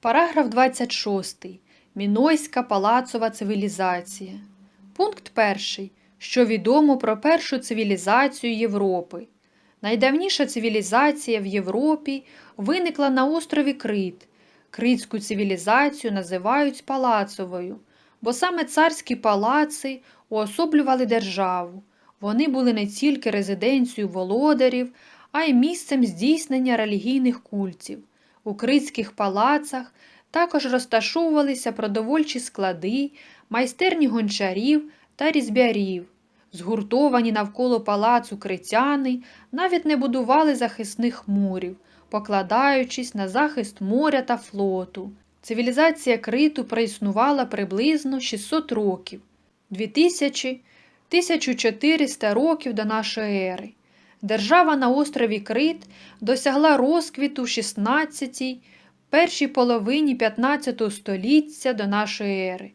Параграф 26. Мінойська палацова цивілізація. Пункт 1. Що відомо про першу цивілізацію Європи. Найдавніша цивілізація в Європі виникла на острові Крит. Критську цивілізацію називають палацовою, бо саме царські палаци уособлювали державу. Вони були не тільки резиденцією володарів, а й місцем здійснення релігійних культів. У критських палацах також розташовувалися продовольчі склади, майстерні гончарів та різбярів. Згуртовані навколо палацу критяни навіть не будували захисних мурів, покладаючись на захист моря та флоту. Цивілізація криту проіснувала приблизно 600 років, 2000-1400 років до нашої ери. Держава на острові Крит досягла розквіту в 16-й, першій половині 15 століття до нашої ери,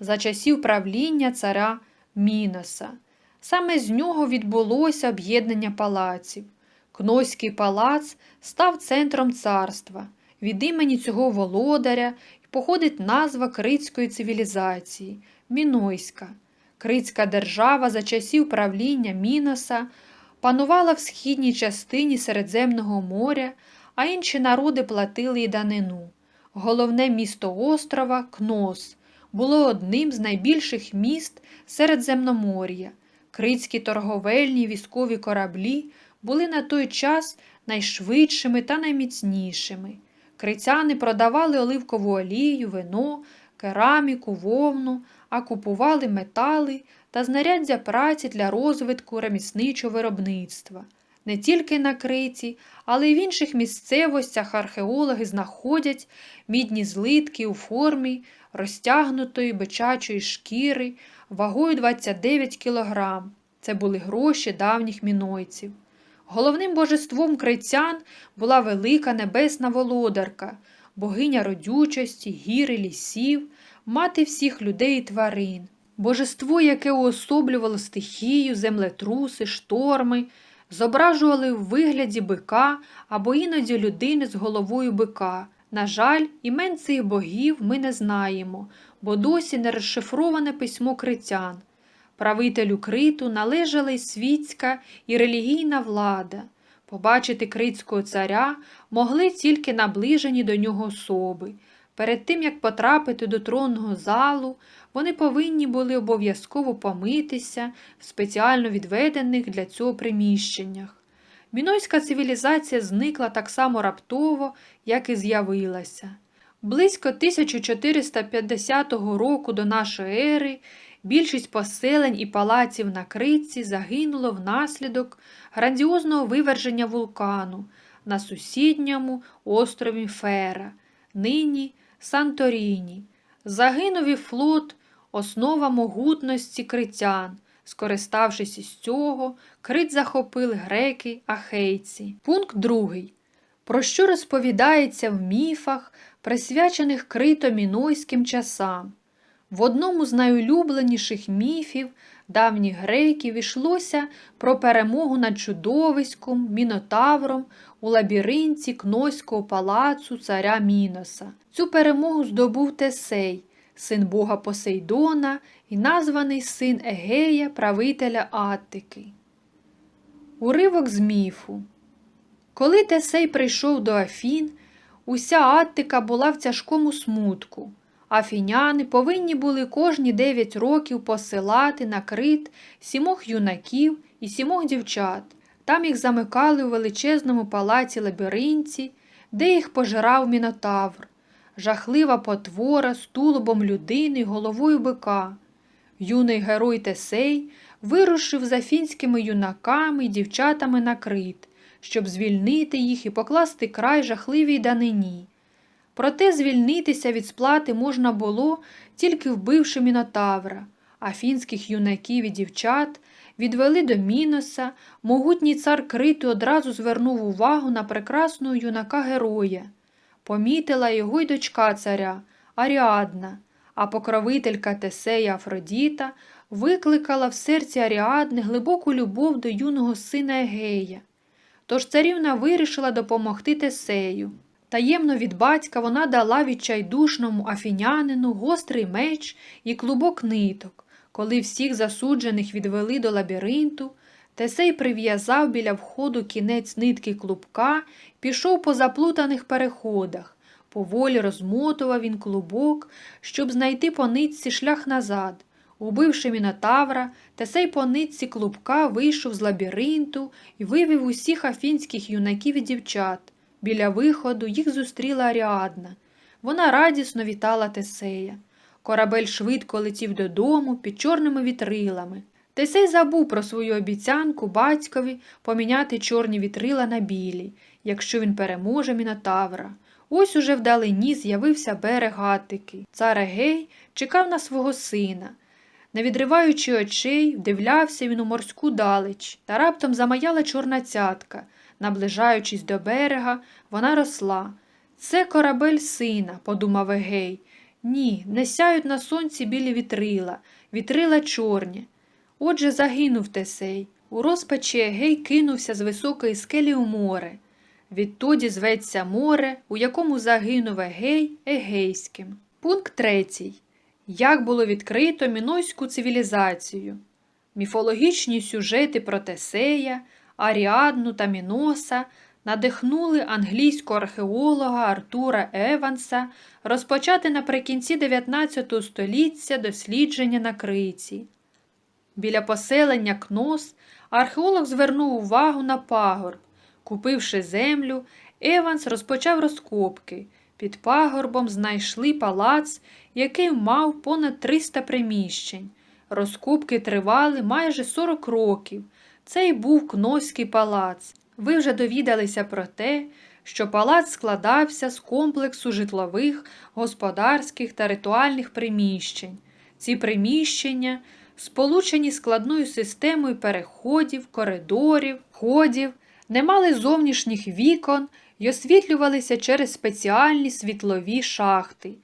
за часів правління царя Міноса. Саме з нього відбулося об'єднання палаців. Кнойський палац став центром царства. Від імені цього володаря походить назва критської цивілізації Мінойська. Критська держава за часів правління Міноса панувала в східній частині Середземного моря, а інші народи платили й данину. Головне місто острова Кнос було одним з найбільших міст Середземномор'я. Критські торговельні військові кораблі були на той час найшвидшими та найміцнішими. Критяни продавали оливкову олію, вино, кераміку, вовну, а купували метали та знаряддя праці для розвитку ремісничого виробництва. Не тільки на Криті, але й в інших місцевостях археологи знаходять мідні злитки у формі розтягнутої бичачої шкіри вагою 29 кг. Це були гроші давніх мінойців. Головним божеством критян була велика небесна володарка, богиня родючості, гіри, лісів, мати всіх людей і тварин. Божество, яке уособлювало стихію, землетруси, шторми, зображували в вигляді бика або іноді людини з головою бика. На жаль, імен цих богів ми не знаємо, бо досі не розшифроване письмо критян. Правителю криту належала й світська і релігійна влада. Побачити критського царя могли тільки наближені до нього особи. Перед тим, як потрапити до тронного залу, вони повинні були обов'язково помитися в спеціально відведених для цього приміщеннях. Мінойська цивілізація зникла так само раптово, як і з'явилася. Близько 1450 року до нашої ери більшість поселень і палаців на Критці загинуло внаслідок грандіозного виверження вулкану на сусідньому острові Фера, нині Санторіні. Загинув і флот, основа могутності критян. Скориставшись із цього, крит захопили греки, ахейці. Пункт другий. Про що розповідається в міфах, присвячених крито-мінойським часам. В одному з найулюбленіших міфів давніх греків ішлося про перемогу над чудовиськом, мінотавром у лабіринті Кнойського палацу царя Міноса. Цю перемогу здобув Тесей, син бога Посейдона і названий син Егея, правителя Аттики. Уривок з міфу. Коли Тесей прийшов до Афін, уся Аттика була в тяжкому смутку. Афіняни повинні були кожні дев'ять років посилати на крит сімох юнаків і сімох дівчат. Там їх замикали у величезному палаці лабіринці, де їх пожирав мінотавр, жахлива потвора з тулубом людини й головою бика. Юний герой Тесей вирушив за фінськими юнаками й дівчатами на крит, щоб звільнити їх і покласти край жахливій данині. Проте звільнитися від сплати можна було, тільки вбивши мінотавра, а фінських юнаків і дівчат відвели до Міноса, могутній цар Криту одразу звернув увагу на прекрасного юнака героя. Помітила його й дочка царя Аріадна, а покровителька Тесея Афродіта викликала в серці Аріадни глибоку любов до юного сина Егея. Тож царівна вирішила допомогти Тесею. Таємно від батька вона дала відчайдушному афінянину гострий меч і клубок ниток. Коли всіх засуджених відвели до лабіринту, Тесей прив'язав біля входу кінець нитки клубка, пішов по заплутаних переходах. Поволі розмотував він клубок, щоб знайти по нитці шлях назад. Убивши мінотавра, Тесей по нитці клубка вийшов з лабіринту і вивів усіх афінських юнаків і дівчат. Біля виходу їх зустріла Аріадна. Вона радісно вітала Тесея. Корабель швидко летів додому під чорними вітрилами. Тесей забув про свою обіцянку батькові поміняти чорні вітрила на білі, якщо він переможе мінотавра. Ось уже вдалині з'явився берег Аттики. Цар Егей чекав на свого сина. Не відриваючи очей, вдивлявся він у морську далеч, та раптом замаяла чорна цятка. Наближаючись до берега, вона росла. Це корабель сина, подумав Егей. Ні, не сяють на сонці білі вітрила, вітрила чорні. Отже, загинув Тесей. У розпачі Егей кинувся з високої скелі у море. Відтоді зветься море, у якому загинув Егей Егейським. Пункт третій. Як було відкрито мінойську цивілізацію. Міфологічні сюжети про Тесея, Аріадну та Міноса надихнули англійського археолога Артура Еванса розпочати наприкінці 19 століття дослідження на Криці. Біля поселення Кнос археолог звернув увагу на пагорб. Купивши землю, Еванс розпочав розкопки. Під пагорбом знайшли палац, який мав понад 300 приміщень. Розкопки тривали майже 40 років. Це й був Кноський палац. Ви вже довідалися про те, що палац складався з комплексу житлових, господарських та ритуальних приміщень. Ці приміщення сполучені складною системою переходів, коридорів, ходів, не мали зовнішніх вікон й освітлювалися через спеціальні світлові шахти,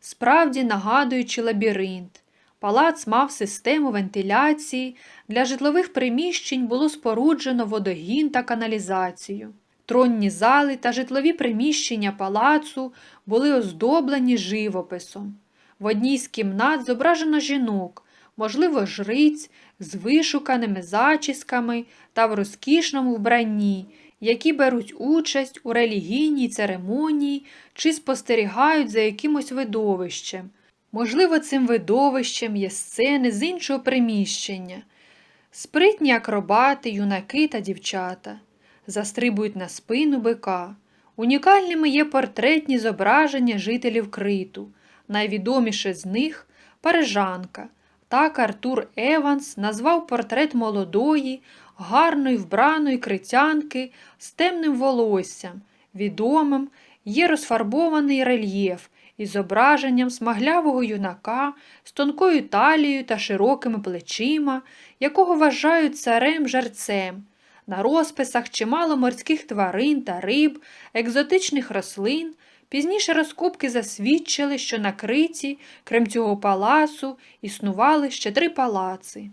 справді нагадуючи лабіринт. Палац мав систему вентиляції, для житлових приміщень було споруджено водогін та каналізацію. Тронні зали та житлові приміщення палацу були оздоблені живописом. В одній з кімнат зображено жінок, можливо, жриць з вишуканими зачісками та в розкішному вбранні, які беруть участь у релігійній церемонії чи спостерігають за якимось видовищем. Можливо, цим видовищем є сцени з іншого приміщення. Спритні акробати, юнаки та дівчата застрибують на спину бика. Унікальними є портретні зображення жителів Криту. Найвідоміше з них парижанка. Так Артур Еванс назвав портрет молодої, гарної вбраної критянки з темним волоссям. Відомим є розфарбований рельєф із зображенням смаглявого юнака з тонкою талією та широкими плечима, якого вважають царем жерцем. На розписах чимало морських тварин та риб, екзотичних рослин. Пізніше розкопки засвідчили, що на Криті, крім цього палацу, існували ще три палаци.